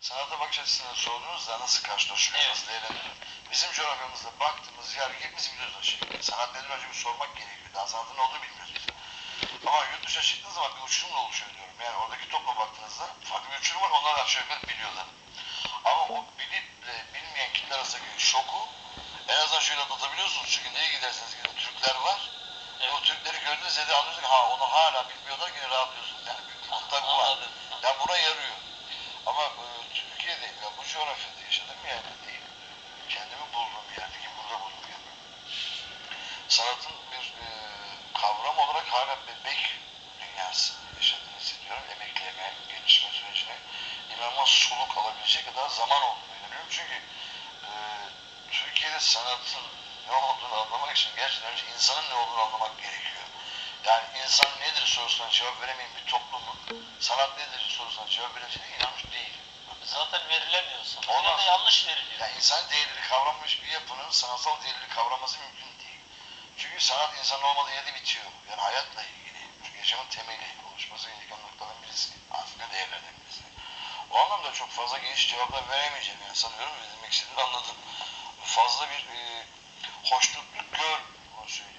sanata bakış açısını sorduğunuzda nasıl karşılaşıyoruz, Evet. nasıl değerlendiriyoruz? Bizim coğrafyamızda baktığımız yer hepimiz biliyoruz aşağı. Sanat nedir önce bir sormak gerekiyor. Daha sanatın ne olduğunu bilmiyoruz biz. Ama yurt dışına çıktığınız zaman bir uçurumla oluşuyor diyorum. Yani oradaki topla baktığınızda farklı bir uçurum var. Onlar da aşağı yukarı biliyorlar. Ama o bilip de bilmeyen kitle arasındaki şoku en azından şöyle atlatabiliyorsunuz. Çünkü nereye giderseniz gidin Türkler var. Ve o Türkleri gördüğünüzde de anlıyorsunuz ki ha onu hala bilmiyorlar rahatlıyorsunuz. Yani bir kontak bu var. Anladım. Ya buna yarıyor. Ama e, Türkiye'de ya bu coğrafyada yaşadım yani değil. Kendimi bulduğum yerdeki burada buldum yani. Sanatın bir e, kavram olarak hala bebek dünyası yaşadığını hissediyorum. Emekleme, gelişme sürecine inanılmaz soluk alabilecek kadar zaman olduğunu inanıyorum. Çünkü e, Türkiye'de sanatın ne olduğunu anlamak için gerçekten önce insanın ne olduğunu anlamak gerekiyor. Yani insan nedir sorusuna cevap veremeyen bir toplumun sanat nedir sorusuna cevap vereceğine inanmış Ya da yanlış veriliyor. Yani insan değerleri kavranmış bir yapının sanatsal değerleri kavraması mümkün değil. Çünkü sanat insanın olmadığı yerde bitiyor. Yani hayatla ilgili. Yaşamın temeli, oluşması gereken noktadan birisi. Aslında değerlerden birisi. O anlamda çok fazla geniş cevaplar veremeyeceğim. Yani sanıyorum ve demek istediğimi anladım. Fazla bir e, hoşnutluk gör onu söyleyeyim.